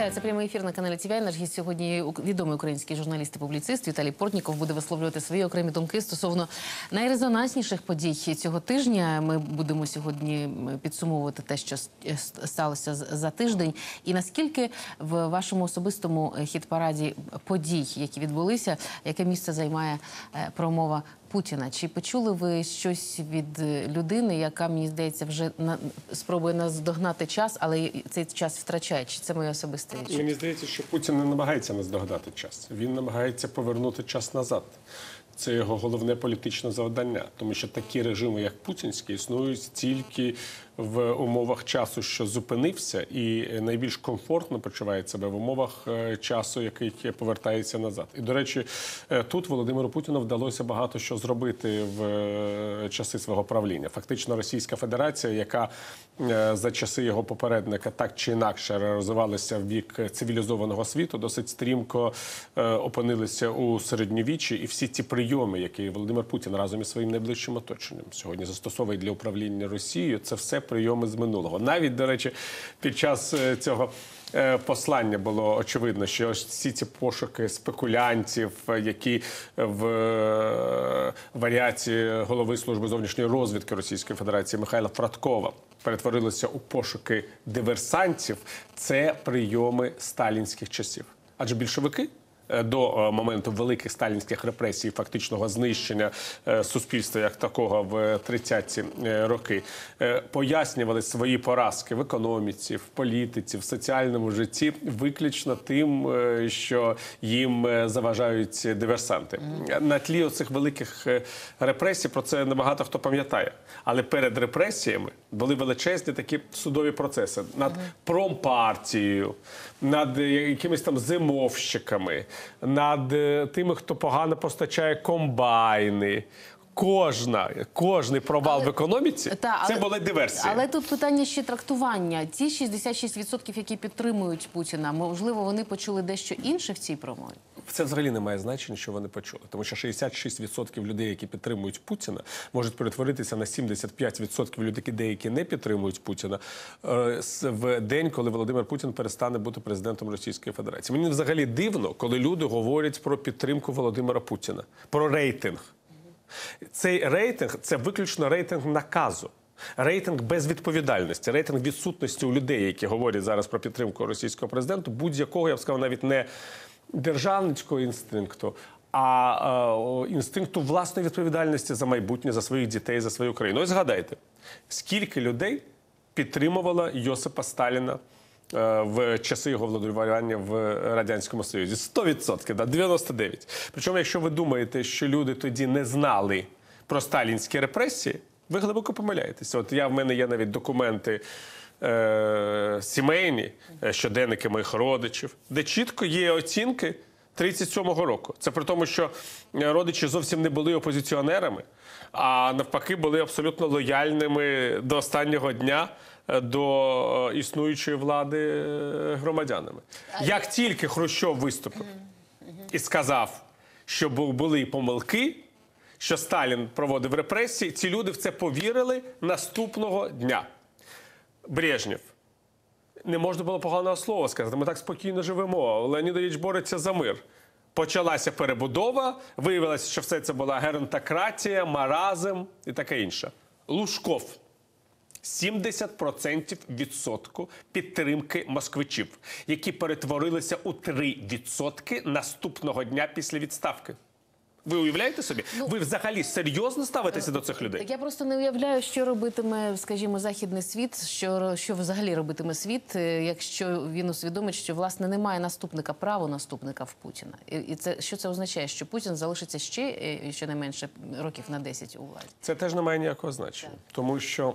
Вітаю, це прямий ефір на каналі ТВ. Наш гість сьогодні відомий український журналіст і публіцист Віталій Портніков буде висловлювати свої окремі думки стосовно найрезонансніших подій цього тижня. Ми будемо сьогодні підсумовувати те, що е, сталося за тиждень, і наскільки в вашому особистому е, хіт-параді подій, які відбулися, яке місце займає е, промова Путіна? Чи почули ви щось від е, людини, яка мені здається вже на спробує наздогнати час, але цей час втрачає? Чи це моє особисте? Мені здається, що Путін не намагається наздогнати час. Він намагається повернути час назад. Це його головне політичне завдання, тому що такі режими, як путінські, існують тільки в умовах часу, що зупинився, і найбільш комфортно почуває себе в умовах е, часу, який повертається назад. І до речі, е, тут Володимиру Путіну вдалося багато що зробити в е, часи свого правління. Фактично, Російська Федерація, яка е, за часи його попередника так чи інакше розвивалася в бік цивілізованого світу, досить стрімко е, опинилися у середньовіччі, і всі ті прийоми, які Володимир Путін разом із своїм найближчим оточенням сьогодні застосовує для управління Росією, це все прийоми з минулого. Навіть до речі, під час е, цього. е, Послання було очевидно, що всі ці пошуки спекулянтів, е, які в варіації голови служби зовнішньої розвідки Російської Федерації Михайла Фраткова перетворилися у пошуки диверсантів, це прийоми сталінських часів. Адже більшовики до е, моменту великих сталінських репресій, фактичного знищення е, суспільства як такого в 30-ті е, роки, е, пояснювали свої поразки в економіці, в політиці, в соціальному житті виключно тим, е, що їм е, заважають диверсанти. На тлі оцих великих е, репресій про це небагато хто пам'ятає. Але перед репресіями були величезні такі судові процеси над промпартією, над е, якимись там зимовщиками, над е, тими, хто погано постачає комбайни. Кожна, кожний провал в економіці Та, це але- була диверсія. Але тут питання ще трактування. Ті 66%, які підтримують Путіна, можливо, вони почули дещо інше в цій промові. Це взагалі не має значення, що вони почули, тому що 66% людей, які підтримують Путіна, можуть перетворитися на 75% людей, які деякі не підтримують Путіна е, в день, коли Володимир Путін перестане бути президентом Російської Федерації. Мені взагалі дивно, коли люди говорять про підтримку Володимира Путіна, про рейтинг. Цей рейтинг це виключно рейтинг наказу. Рейтинг безвідповідальності, рейтинг відсутності у людей, які говорять зараз про підтримку російського президента, будь-якого я б сказав, навіть не державницького інстинкту, а е, інстинкту власної відповідальності за майбутнє, за своїх дітей, за свою країну. Ось згадайте, скільки людей підтримувало Йосипа Сталіна е, в часи його владарювання в Радянському Союзі. 100%, да, 99%. Причому, якщо ви думаєте, що люди тоді не знали про сталінські репресії, ви глибоко помиляєтеся. От я в мене є навіть документи е, сімейні, е, щоденники моїх родичів, де чітко є оцінки 37-го року. Це при тому, що е, родичі зовсім не були опозиціонерами, а навпаки були абсолютно лояльними до останнього дня е, до існуючої влади громадянами. Як тільки Хрущов виступив і сказав, що були помилки, що Сталін проводив репресії, ці люди в це повірили наступного дня. Брежнєв. Не можна було поганого слова сказати. Ми так спокійно живемо. Леонідович бореться за мир. Почалася перебудова. Виявилося, що все це була геронтократія, маразм і таке інше. Лужков. 70% відсотку підтримки москвичів, які перетворилися у 3% наступного дня після відставки. Ви уявляєте собі? Ви взагалі серйозно ставитеся до цих людей? Так я просто не уявляю, що робитиме, скажімо, західний світ, що, що взагалі робитиме світ, е, якщо він усвідомить, що власне немає наступника, право наступника в Путіна. І, і це що це означає? Що Путін залишиться ще е, щонайменше років на 10 у владі. Це теж не має ніякого значення, тому що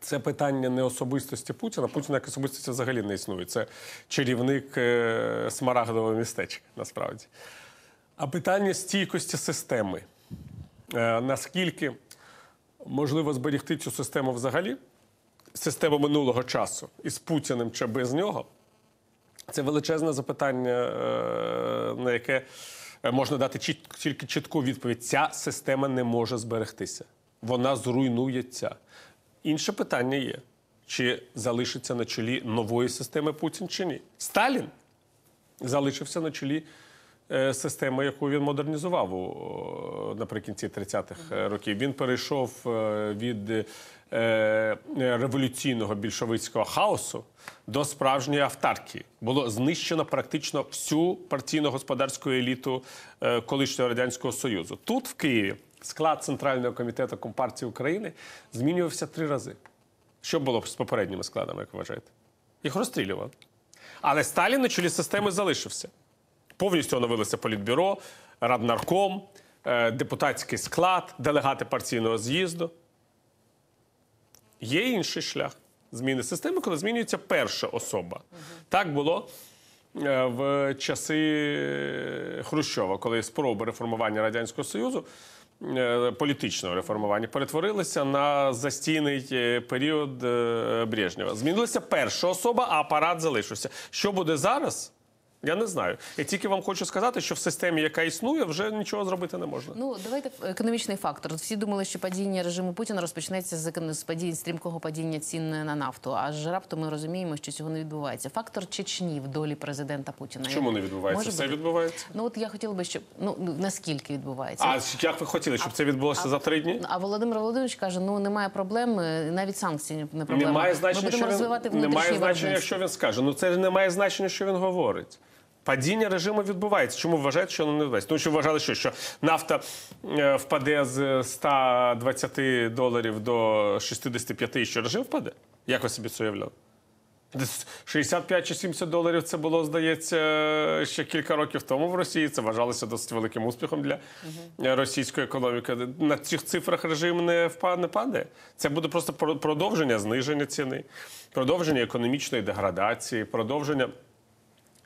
це питання не особистості Путіна. Путіна як особистості взагалі не існує. Це чарівник е, смарагдового містечка, насправді. А питання стійкості системи. Е, наскільки можливо зберегти цю систему взагалі, систему минулого часу із Путіним чи без нього? Це величезне запитання, е, на яке е, можна дати тільки чітку відповідь. Ця система не може зберегтися. Вона зруйнується. Інше питання є. чи залишиться на чолі нової системи Путін чи ні. Сталін залишився на чолі е, системи, яку він модернізував наприкінці 30-х років. Він перейшов е, від е, революційного більшовицького хаосу до справжньої автаркії. Було знищено практично всю партійно-господарську еліту е, колишнього радянського союзу. Тут, в Києві, склад центрального комітету Компартії України змінювався три рази. Що було з попередніми складами, як вважаєте? Їх розстрілювали. Але Сталін на чолі системи залишився. Повністю оновилося політбюро, раднарком, е, депутатський склад, делегати партійного з'їзду. Є інший шлях зміни системи, коли змінюється перша особа. Так було е, в часи Хрущова, коли спроби реформування Радянського Союзу, е, політичного реформування, перетворилися на застійний період Брежнєва. Змінилася перша особа, а апарат залишився. Що буде зараз? Я не знаю. Я тільки вам хочу сказати, що в системі, яка існує, вже нічого зробити не можна. Ну давайте економічний фактор. Всі думали, що падіння режиму Путіна розпочнеться з падіння стрімкого падіння цін на нафту. Аж раптом ми розуміємо, що цього не відбувається. Фактор Чечні в долі президента Путіна. Чому не відбувається? Може Все бути? відбувається. Ну от я хотіла би, щоб ну наскільки відбувається. А як ви хотіли, щоб це відбулося за три дні? А Володимир Володимирович каже: ну немає проблем, е, навіть санкції не проблема. Немає Ми значення, будемо що розвивати він, немає значення, що він скаже. Ну це ж не має значення, що він говорить. Падіння режиму відбувається. Чому вважаєте, що воно не відбувається? Тому що вважали, що, що нафта е, впаде з 120 доларів до 65 і що режим впаде? Як ви собі це уявляли? Десь 65 чи 70 доларів це було, здається, ще кілька років тому в Росії. Це вважалося досить великим успіхом для е, російської економіки. На цих цифрах режим не падає. Це буде просто про- продовження зниження ціни, продовження економічної деградації, продовження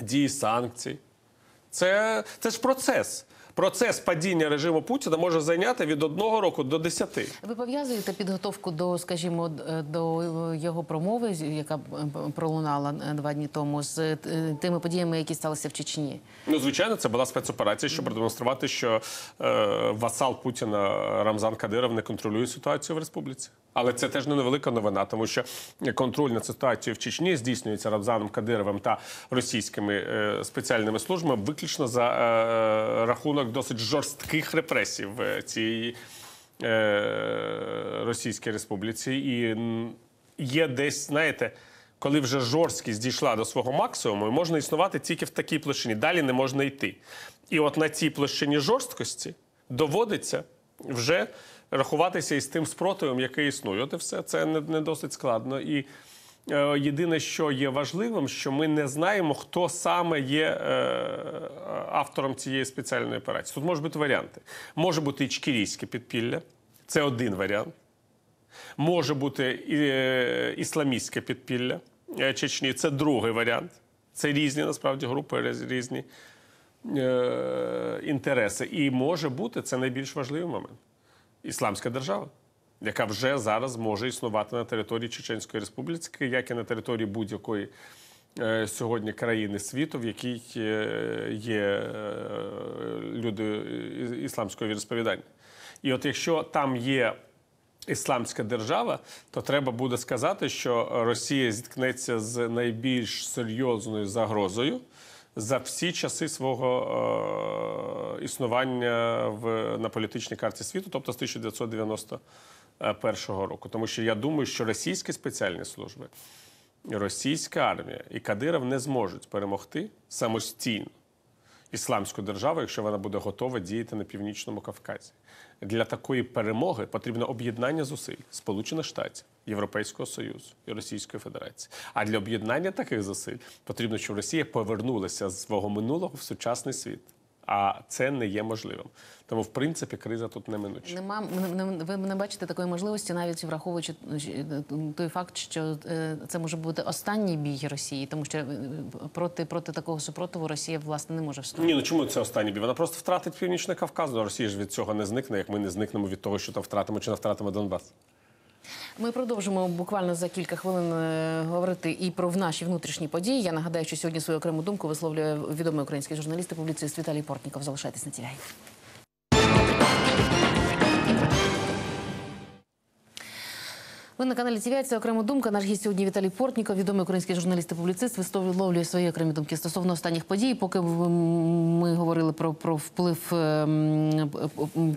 дії санкцій. Це, це ж процес. Процес падіння режиму Путіна може зайняти від одного року до десяти. Ви пов'язуєте підготовку до, скажімо, до е, його промови, яка е, пролунала е, два дні тому, з е, тими подіями, які сталися в Чечні? Ну, звичайно, це була спецоперація, щоб продемонструвати, що е, васал Путіна Рамзан Кадиров не контролює ситуацію в республіці. Але це теж не невелика новина, тому що контроль над ситуацією в Чечні здійснюється Рамзаном Кадировим та російськими е, спеціальними службами виключно за е, рахунок досить жорстких репресій в цій е, Російській Республіці. І є десь, знаєте. Коли вже жорсткість дійшла до свого максимуму, можна існувати тільки в такій площині. Далі не можна йти. І от на цій площині жорсткості доводиться вже рахуватися із тим спротивом, який існує. От і все це не, не досить складно. І е, єдине, що є важливим, що ми не знаємо, хто саме є е, автором цієї спеціальної операції. Тут можуть бути варіанти. Може бути ічкірійське підпілля, це один варіант. Може бути е, ісламістське підпілля е, Чечні. Це другий варіант. Це різні насправді групи, різні е, інтереси. І може бути це найбільш важливий момент. Ісламська держава, яка вже зараз може існувати на території Чеченської Республіки, як і на території будь-якої е, сьогодні країни світу, в якій е, є е, люди ісламського віросповідання. І от якщо там є ісламська держава, то треба буде сказати, що Росія зіткнеться з найбільш серйозною загрозою за всі часи свого е, існування в, на політичній карті світу, тобто з 1991 року. Тому що я думаю, що російські спеціальні служби, російська армія і Кадиров не зможуть перемогти самостійно ісламську державу, якщо вона буде готова діяти на північному Кавказі. Для такої перемоги потрібно об'єднання зусиль Сполучених Штатів, Європейського Союзу і Російської Федерації. А для об'єднання таких зусиль потрібно, щоб Росія повернулася з свого минулого в сучасний світ. А це не є можливим. Тому, в принципі, криза тут неминуча. Нема не- не- ви не бачите такої можливості, навіть враховуючи е, той факт, що е, це може бути останній бій Росії, тому що е, проти проти такого супротиву Росія власне не може встояти. Ні, ну чому це останній бій? Вона просто втратить Північний Кавказ. Росія ж від цього не зникне, як ми не зникнемо від того, що там втратимо чи не втратимо Донбас. Ми продовжимо буквально за кілька хвилин е, говорити і про наші внутрішні події. Я нагадаю, що сьогодні свою окрему думку висловлює відомий український журналіст і публіцист Віталій Портніков. Залишайтесь на ТВ. Ви на каналі це окрема думка. Наш гість сьогодні Віталій Портніков, відомий український журналіст і публіцист, висловлює свої окремі думки стосовно останніх подій. Поки ми говорили про, про вплив ем,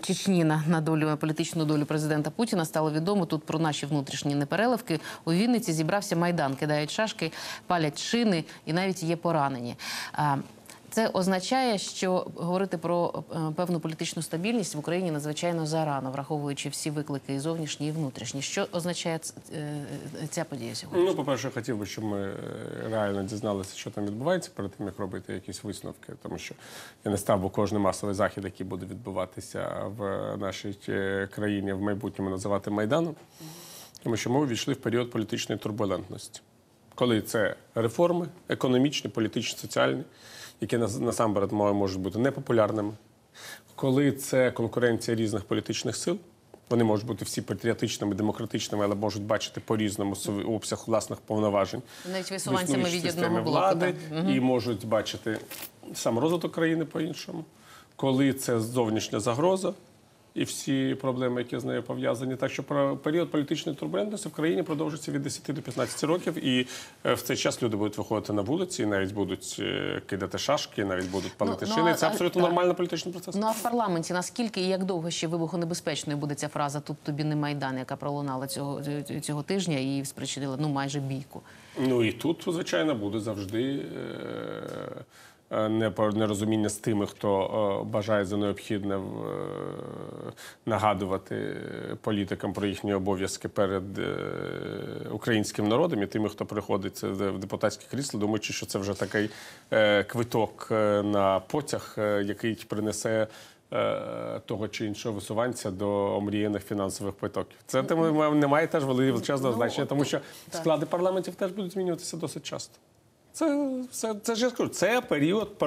Чечні на, на долю політичну долю президента Путіна, стало відомо тут про наші внутрішні непереливки. У Вінниці зібрався майдан, кидають шашки, палять шини і навіть є поранені. Це означає, що говорити про е, певну політичну стабільність в Україні надзвичайно зарано, враховуючи всі виклики і зовнішні, і внутрішні. Що означає е, ця подія сьогодні? Ну, по-перше, хотів би, щоб ми е, реально дізналися, що там відбувається перед тим, як робити якісь висновки. Тому що я не став, бо кожен масовий захід, який буде відбуватися в нашій е, країні в майбутньому, називати Майданом. Тому що ми увійшли в період політичної турбулентності. Коли це реформи, економічні, політичні, соціальні, які насамперед мо- можуть бути непопулярними. Коли це конкуренція різних політичних сил, вони можуть бути всі патріотичними, демократичними, але можуть бачити по-різному свій обсяг власних повноважень. Навіть висуванцями від одного влади угу. і можуть бачити сам розвиток країни по-іншому. Коли це зовнішня загроза і всі проблеми, які з нею пов'язані. Так що про період політичної турбулентності в країні продовжиться від 10 до 15 років, і е, в цей час люди будуть виходити на вулиці, і навіть будуть е, кидати шашки, навіть будуть палити ну, шини. а- Це абсолютно а- нормальний політичний процес. Ну а в парламенті наскільки і як довго ще вибухонебезпечною буде ця фраза Тут тобі не майдан, яка пролунала цього, цього тижня і спричинила ну майже бійку. Ну і тут, звичайно, буде завжди е, нерозуміння з тими, хто е, бажає за необхідне е, нагадувати політикам про їхні обов'язки перед е, українським народом і тими, хто приходить в депутатське крісло, думаючи, що це вже такий е, квиток е, на потяг, е, який принесе. е, Того чи іншого висуванця до омріяних фінансових потоків. Це не має теж величезного Ну, значення, тому що склади парламентів теж будуть змінюватися досить часто. Це, це, це ж я скажу, це період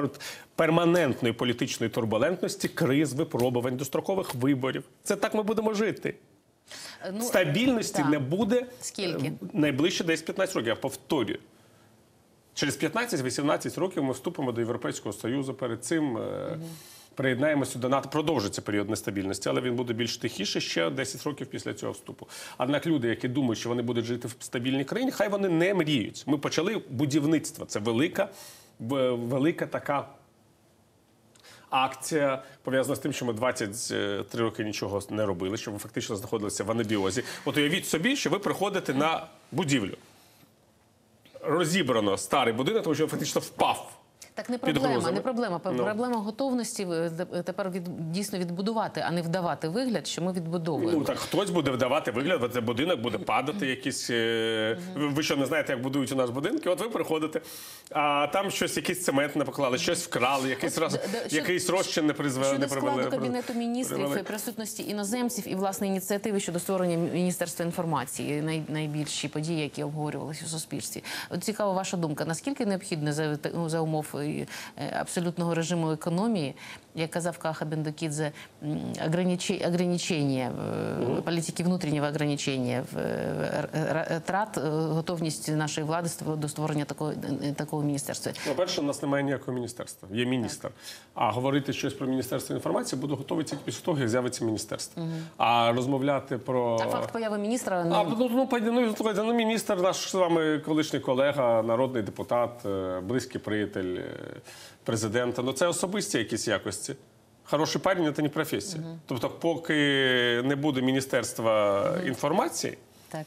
перманентної політичної турбулентності, криз, випробувань, дострокових виборів. Це так ми будемо жити. Е, Ну, Стабільності да. не буде Скільки? е, найближче десь 15 років. Я повторюю. Через 15-18 років ми вступимо до Європейського Союзу. Перед цим е, приєднаємося до НАТО. Продовжиться період нестабільності, але він буде більш тихіше ще 10 років після цього вступу. Однак люди, які думають, що вони будуть жити в стабільній країні, хай вони не мріють. Ми почали будівництво. Це велика, велика така. Акція пов'язана з тим, що ми 23 роки нічого не робили, що ви фактично знаходилися в анабіозі. От уявіть собі, що ви приходите на будівлю. Розібрано старий будинок, тому що він фактично впав. Так не проблема, не проблема. Пр- Ну. Проблема готовності е, тепер від, дійсно відбудувати, а не вдавати вигляд, що ми відбудовуємо. Ну так хтось буде вдавати вигляд, бо це будинок буде падати. Якісь е, ви- що не знаєте, як будують у нас будинки? От ви приходите, а там щось, якийсь цемент не поклали, щось вкрали, якийсь раз, якийсь розчин не призвели. Не привели. складу кабінету міністрів, присутності іноземців і власне ініціативи щодо створення міністерства інформації, най, найбільші події, які обговорювалися у суспільстві. От цікава ваша думка. Наскільки необхідно за, ну, за умов е, абсолютного режиму економії, як казав Каха ограниче- ограничення е, політики внутрішнього ограничення е, трат, готовність нашої влади до створення такого такого міністерства. По-перше, у нас немає ніякого міністерства. Є міністр. А говорити щось про міністерство інформації буду готовий тільки після того, як з'явиться міністерство. А розмовляти про А факт появи міністра А, ну, ну, ну, ну, слухайте, ну, міністр, наш з вами колишній колега, народний депутат, близький приятель президента. Ну, це особисті якісь якості. Хороший парень це не професія. Тобто, поки не буде міністерства інформації, так.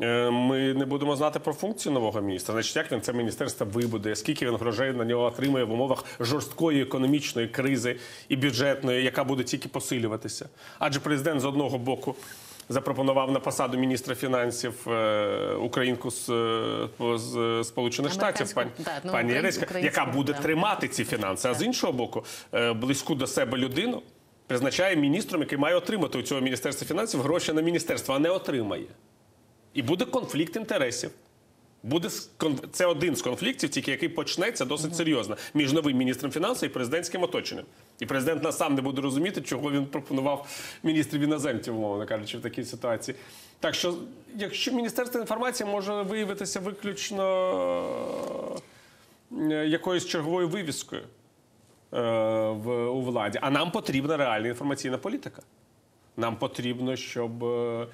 е, ми не будемо знати про функцію нового міністра. Значить, як він це міністерство вибудує, скільки він грошей на нього отримує в умовах жорсткої економічної кризи і бюджетної, яка буде тільки посилюватися. Адже президент з одного боку. Запропонував на посаду міністра фінансів е, українку з, е, з Сполучених Штатів, пані, так, ну, пані українську- яка буде да. тримати ці фінанси. А з іншого боку, е, близьку до себе людину призначає міністром, який має отримати у цього міністерства фінансів гроші на міністерство, а не отримає. І буде конфлікт інтересів. Буде це один з конфліктів, тільки який почнеться досить серйозно між новим міністром фінансів і президентським оточенням. І президент нас сам не буде розуміти, чого він пропонував міністрів іноземців, умовно кажучи, в такій ситуації. Так що, якщо міністерство інформації може виявитися виключно е, якоюсь черговою вивіскою е, в, у владі, а нам потрібна реальна інформаційна політика. Нам потрібно, щоб е,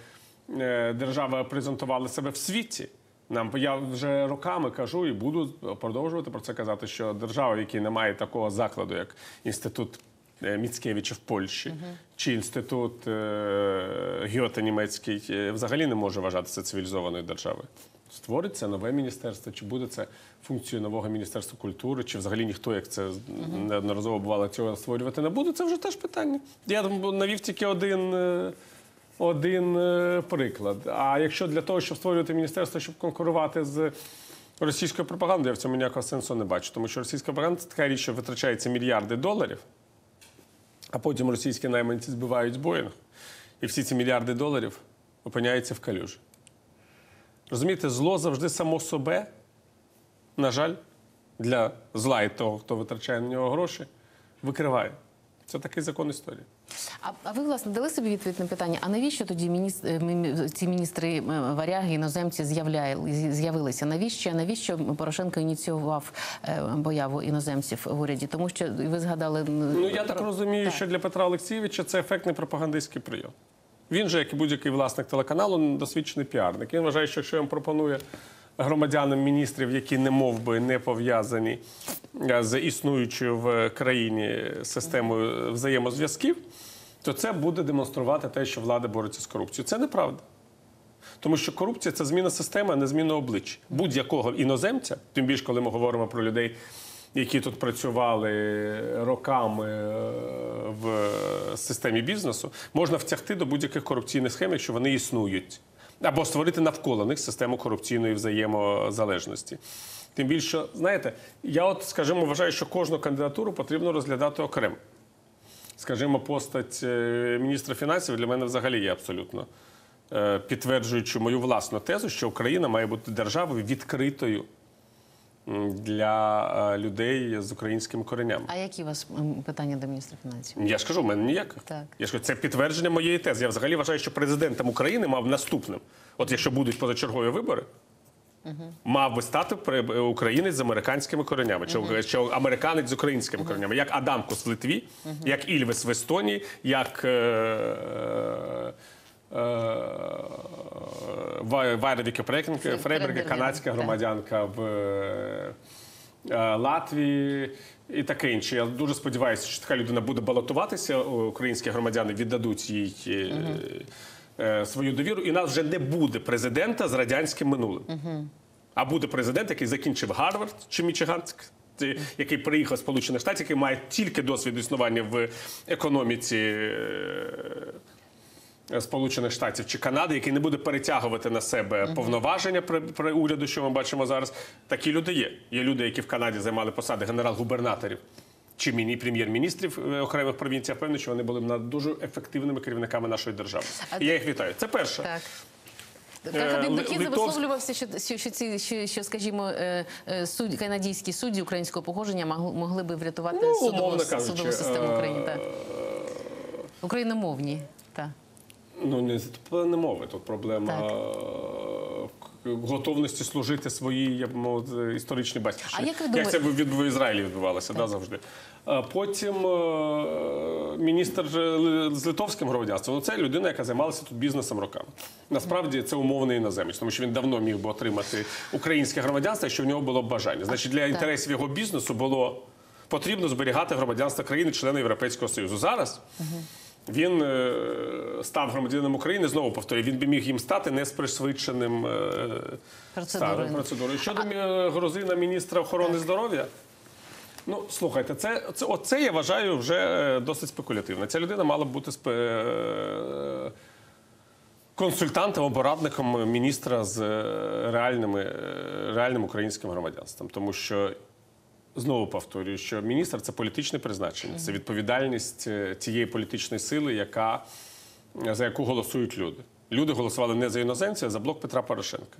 держава презентувала себе в світі. Нам я вже роками кажу і буду продовжувати про це казати, що держава, в якій немає такого закладу, як інститут е, Міцкевича в Польщі, чи інститут е, Гьоте німецький, е, взагалі не може вважатися цивілізованою державою. Створиться нове міністерство, чи буде це функцією нового міністерства культури, чи взагалі ніхто, як це неодноразово бувало, цього створювати не буде. Це вже теж питання. Я навів тільки один. е, один е, приклад. А якщо для того, щоб створювати міністерство, щоб конкурувати з російською пропагандою, я в цьому ніякого сенсу не бачу. Тому що російська пропаганда така річ, що витрачається мільярди доларів, а потім російські найманці збивають Боїнг, і всі ці мільярди доларів опиняються в калюжі. Розумієте, зло завжди само себе, на жаль, для зла і того, хто витрачає на нього гроші, викриває. Це такий закон історії. А, а ви власне дали собі відповідь на питання? А навіщо тоді мініс- е, ці міністри е, варяги, іноземці з'явилися? Навіщо? Навіщо Порошенко ініціював е, появу іноземців в уряді? Тому що ви згадали Ну я так розумію, що для Петра Олексійовича це ефектний пропагандистський прийом. Він же, як і будь-який власник телеканалу, досвідчений піарник. Він вважає, що якщо він пропонує громадянам міністрів, які не мов би не пов'язані е, з існуючою в країні системою взаємозв'язків, то це буде демонструвати те, що влада бореться з корупцією. Це неправда. Тому що корупція це зміна системи, а не зміна обличчя. Будь-якого іноземця, тим більше, коли ми говоримо про людей, які тут працювали роками е, в системі бізнесу, можна втягти до будь-яких корупційних схем, якщо вони існують. Або створити навколо них систему корупційної взаємозалежності. Тим більше, знаєте, я от, скажімо, вважаю, що кожну кандидатуру потрібно розглядати окремо. Скажімо, постать е, міністра фінансів для мене взагалі є абсолютно е, підтверджуючи мою власну тезу, що Україна має бути державою відкритою для е, людей з українськими коренями. А які у вас питання до міністра фінансів? Я ж кажу, в мене ніяких. Так. Я ж кажу, це підтвердження моєї тези. Я взагалі вважаю, що президентом України мав наступним. От якщо будуть позачергові вибори, мав би стати при- українець з американськими коренями, чи, чи американець з українськими коренями, як Адамкус в Литві, як Ільвес в Естонії, як. Е, е, Вайра Віке Фрейберге, Фрейберге, канадська громадянка в е, е, Латвії і таке інше. Я дуже сподіваюся, що така людина буде балотуватися. Українські громадяни віддадуть їй е, свою довіру, і нас вже не буде президента з радянським минулим. А буде президент, який закінчив Гарвард чи Мічиганск. Який приїхав з Сполучених Штатів, який має тільки досвід існування в економіці Сполучених Штатів чи Канади, який не буде перетягувати на себе повноваження при, при уряду, що ми бачимо зараз. Такі люди є. Є люди, які в Канаді займали посади генерал-губернаторів чи міні прем'єр-міністрів е, окремих провінцій. Я впевнений, що вони були над дуже ефективними керівниками нашої держави. І я їх вітаю. Це перше. Так. Е, Кахабін Ли- висловлювався, що, що, що, ці, що, що скажімо, е, е, судді, канадійські судді українського походження могли, би врятувати Ну, судову, кажучи, судову систему України. е, Так. Україномовні. Так. Ну не тут не мови. Тут проблема Так. готовності служити своїй я б мовити, історичній батьківщині. А як ви Як це в, Ізраїлі відбувалося да, завжди. Потім е, міністр з литовським громадянством. Ну, це людина, яка займалася тут бізнесом роками. Насправді це умовний іноземець, тому що він давно міг би отримати українське громадянство, якщо в нього було б бажання. Значить, для інтересів його бізнесу було потрібно зберігати громадянство країни, члени Європейського Союзу. Зараз. Він е, став громадянином України. Знову повторюю, він би міг їм стати не з пришвидшеним е, Процедурою. Щодо е, грузина міністра охорони здоров'я. Ну, слухайте, це, це, оце я вважаю вже досить спекулятивно. Ця людина мала б бути спе, консультантом або радником міністра з реальними, реальним українським громадянством. Тому що Знову повторюю, що міністр це політичне призначення, це відповідальність е, тієї політичної сили, яка, за яку голосують люди. Люди голосували не за іноземця, а за блок Петра Порошенка,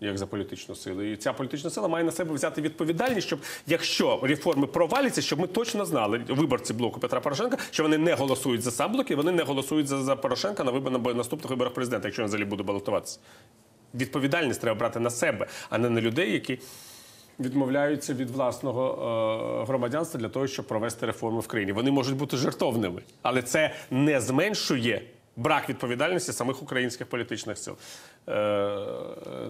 як за політичну силу. І ця політична сила має на себе взяти відповідальність, щоб якщо реформи проваляться, щоб ми точно знали, виборці блоку Петра Порошенка, що вони не голосують за сам блок і вони не голосують за, за Порошенка на вибор на наступних виборах президента, якщо він взагалі буде балотуватися. Відповідальність треба брати на себе, а не на людей, які відмовляються від власного е, громадянства для того, щоб провести реформи в країні. Вони можуть бути жертовними, але це не зменшує Брак відповідальності самих українських політичних сил. Е,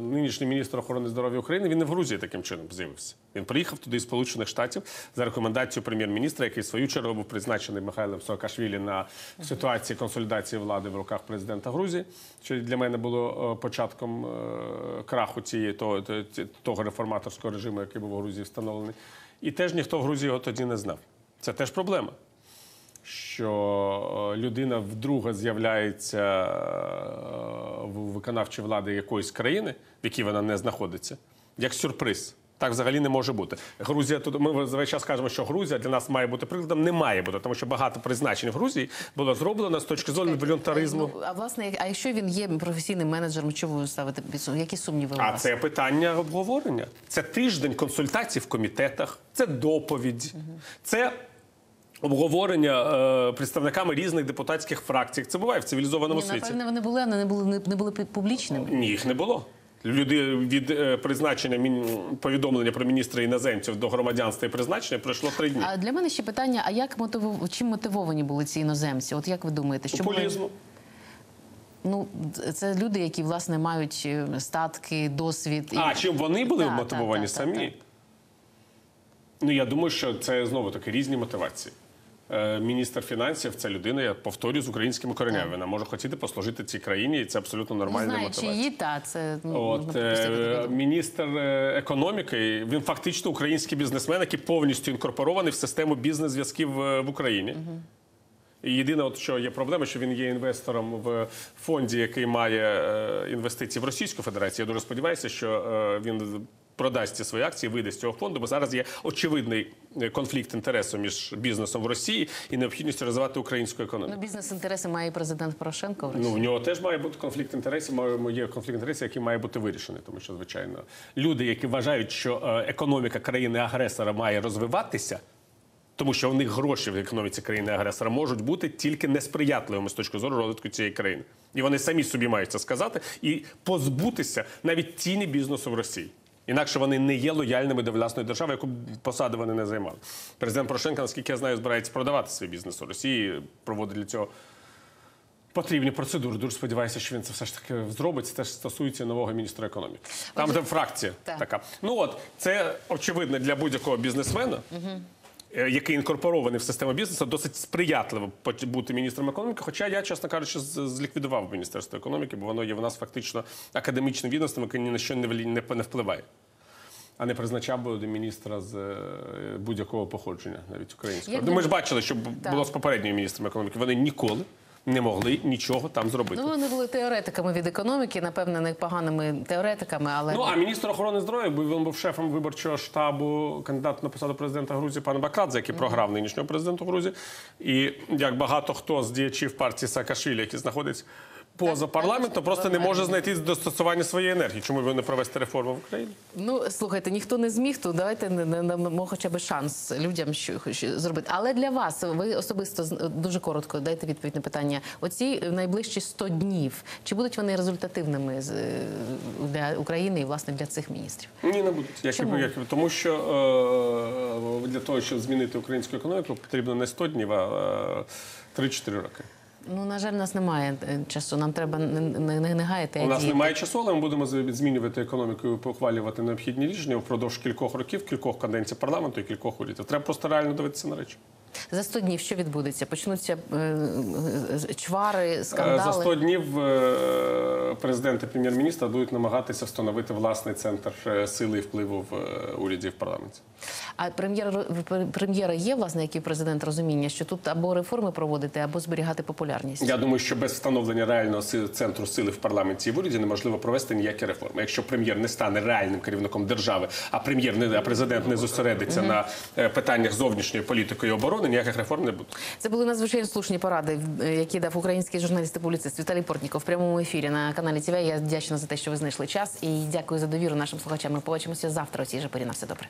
нинішній міністр охорони здоров'я України він не в Грузії таким чином з'явився. Він приїхав туди з Сполучених Штатів за рекомендацією прем'єр-міністра, який в свою чергу був призначений Михайлом Саакашвілі на ситуації консолідації влади в руках президента Грузії, що для мене було е, початком е, краху цієї того, того реформаторського режиму, який був у Грузії встановлений. І теж ніхто в Грузії його тоді не знав. Це теж проблема що е, людина вдруге з'являється е, в виконавчій влади якоїсь країни, в якій вона не знаходиться, як сюрприз. Так взагалі не може бути. Грузія тут ми весь час кажемо, що Грузія для нас має бути прикладом. Не має бути, тому що багато призначень в Грузії було зроблено з точки зору волюнтаризму. Ну, а власне, а якщо він є професійним менеджером, чого ви ставите під сум- Які сумніви у А це питання обговорення. Це тиждень консультацій в комітетах, це доповідь, це обговорення е, представниками різних депутатських фракцій. Це буває в цивілізованому Ні, світі. напевне, вони були, але не були не, не були публічними. Ні, їх не було. Люди від е, призначення мін- повідомлення про міністра іноземців до громадянства і призначення пройшло три дні. А для мене ще питання: а як мотивов... чим мотивовані були ці іноземці? От як ви думаєте, що. Популізму. ну це люди, які власне мають е, статки, досвід і А чим вони були Так, мотивовані так, так, самі? так. Ну я думаю, що це знову таки різні мотивації. Е, Міністр фінансів це людина, я повторюю, з українськими коренями. Вона може хотіти послужити цій країні, і це абсолютно нормальна знаю, мотивація. чиї та це ну, От е, міністр е, економіки, він фактично український бізнесмен, який повністю інкорпорований в систему бізнес-зв'язків е, в Україні. І єдине, от що є проблема, що він є інвестором в фонді, який має інвестиції в Російську Федерацію. Я дуже сподіваюся, що він продасть ці свої акції, вийде з цього фонду, бо зараз є очевидний е, конфлікт інтересу між бізнесом в Росії і необхідністю розвивати українську економіку. Ну, бізнес-інтереси має і президент Порошенко. в Росії. Ну, в нього теж має бути конфлікт інтересів. Є конфлікт інтересів, який має бути вирішений. Тому що, звичайно, люди, які вважають, що е, економіка країни-агресора має розвиватися, тому що у них гроші в економіці країни-агресора можуть бути тільки несприятливими з точки зору розвитку цієї країни. І вони самі собі мають це сказати і позбутися навіть тіні бізнесу в Росії. Інакше вони не є лояльними до власної держави, яку посаду вони не займали. Президент Порошенко, наскільки я знаю, збирається продавати свій бізнес у Росії, проводить для цього потрібні процедури. Дуже сподіваюся, що він це все ж таки зробить. Це теж стосується нового міністра економіки. Там, де фракція Так. така. Ну от це очевидно для будь-якого бізнесмена. е, Який інкорпорований в систему бізнесу, досить сприятливо бути міністром економіки. Хоча я, чесно кажучи, зліквідував міністерство економіки, бо воно є в нас фактично академічним відомством, яке ні на що не впливає. А не призначав би до міністра з е, будь-якого походження, навіть українського. Ми ж бачили, що було з попередніми міністром економіки. Вони ніколи не могли нічого там зробити. Ну, вони були теоретиками від економіки, напевне, не поганими теоретиками, але Ну а міністр охорони здоров'я, він був шефом виборчого штабу кандидат на посаду президента Грузії пан Бакадзе, який програв нинішнього президенту Грузії. І як багато хто з діячів партії Саакашвілі, які знаходяться поза парламентом, просто не може знайти достосування своєї енергії. Чому б не провести реформу в Україні? Ну, слухайте, ніхто не зміг, то давайте дамо хоча б шанс людям що, зробити. Але для вас, ви особисто дуже коротко дайте відповідь на питання. Оці найближчі 100 днів, чи будуть вони результативними для України і власне для цих міністрів? Ні, не будуть. Як, Чому? як, тому що е, для того, щоб змінити українську економіку, потрібно не 100 днів, а е, 3-4 роки. Ну на жаль, у нас немає е, часу. Нам треба не, не, не, гаяти. У нас діяти. немає часу, але ми будемо змінювати економіку і похвалювати необхідні рішення впродовж кількох років, кількох каденцій парламенту і кількох урядів. Треба просто реально дивитися на речі. За 100 днів що відбудеться? Почнуться е, чвари, Е, скандали. За 100 днів е, президент і прем'єр-міністр будуть намагатися встановити власний центр сили і впливу в уряді в парламенті. А прем'єр прем'єра є, власне, який президент розуміння, що тут або реформи проводити, або зберігати популярність. Я думаю, що без встановлення реального центру сили в парламенті і в уряді неможливо провести ніякі реформи. Якщо прем'єр не стане реальним керівником держави, а прем'єр не а президент не зосередиться на питаннях зовнішньої політики і оборони, ніяких реформ не буде. Це були надзвичайно слушні поради, які дав український журналіст і публіцист Віталій Портніков в прямому ефірі на каналі ТВ. Я вдячна за те, що ви знайшли час, і дякую за довіру нашим слухачам. Ми побачимося завтра. У цій же порі на все добре.